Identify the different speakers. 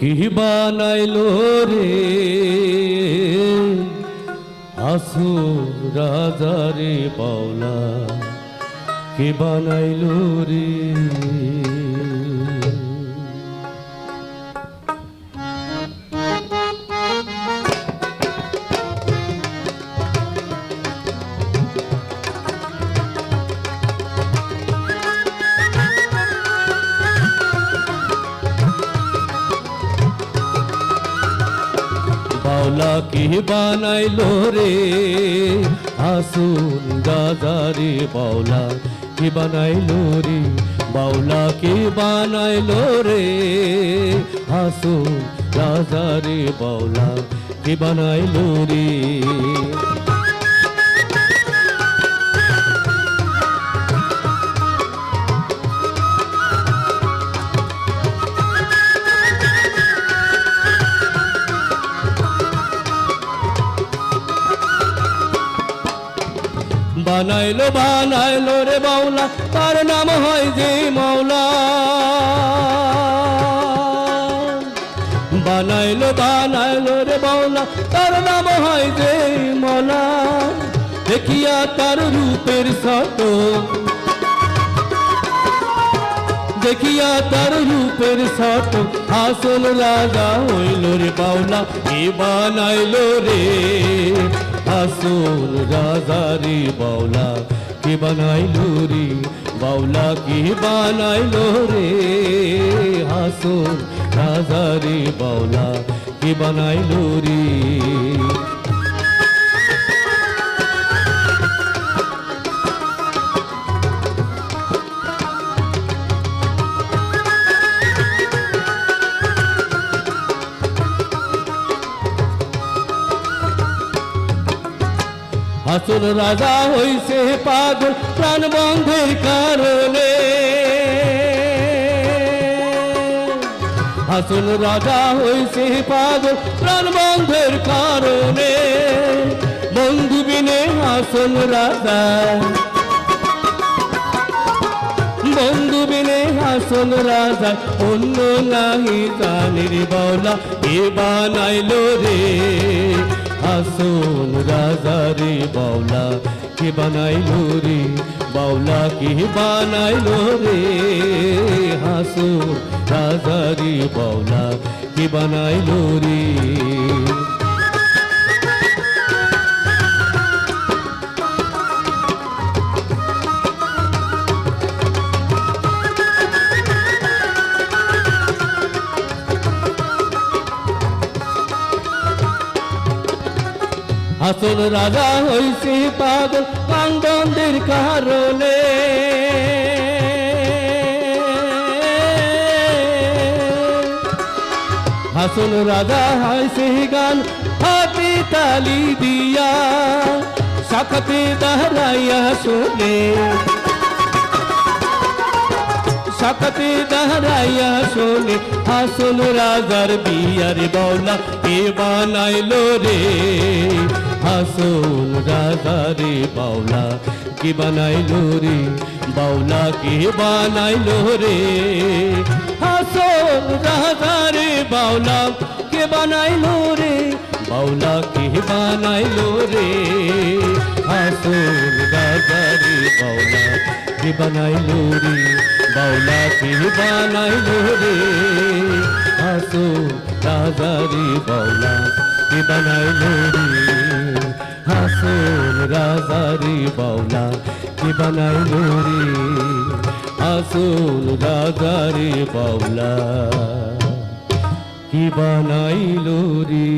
Speaker 1: কি বানাইল রে? আসু রাজারে পাওলা কি বানাইল রে? বাউলা কি বানাইলো রে? আসুন রাজারে বাউলা, কি বানাইলো রে? বাউলা কি বানাইলো রে? আসুন রাজারে বাউলা, কি বানাইলো রে? বানাইলো বানাইলো রে বাউলা তার নাম হয় যে মাওলা। বানাইলো বানাইলো রে বাউলা তার নাম হয় যে মাওলা। দেখিয়া তার রূপের শত দেখিয়া তার রূপের শত আসল রাজা হইল রে বাউলা কে বানাইলো রে। আসল রাজা রে বাউলা কে বানাইলো রে? বাউলা কে বানাইলো রে? আসল রাজা রে বাউলা কে বানাইলো রে? আসল রাজা হইছে পাগল, প্রাণ বন্ধের কারণে। আসল রাজা হইছে পাগল, প্রাণ বন্ধের কারণে। বন্ধু বিনে আসল রাজা। বন্ধু বিনে আসল রাজা, অন্য নাহি জানির বাউলা এ বানাইলো রে। আসল রাজারে বাউলা, কে বানাইলো রে? বাউলা, কে বানাইলো রে? হাসুন রাজারে বাউলা, কে বানাইলো রে? আসল রাজা হইছে পাগল কান্দন্দের কারণে। আসল রাজা হইছে গান, হাতে তালি দিয়া সাকাতে দাঁড়াইয়া শোনে। সাকাতে দাঁড়াইয়া শোনে, আসল রাজার বিয়ার বাউলা কে বানাইলো রে? আসল রাজারে বাউলা, কে বানাইলো রে? বাউলা কে বানাইলো রে? আসল রাজারে বাউলা, কে বানাইলো রে? বাউলা কে বানাইলো রে? আসল রাজারে বাউলা, কে বানাইলো রে? বাউলা কে বানাইলো রে? আসো রাজারি বাউলা, কে বানাইলো রে? রাজারি বাউলা কে বানাইলো রে আসল রাজারি বাউলা কি বানাইলো রে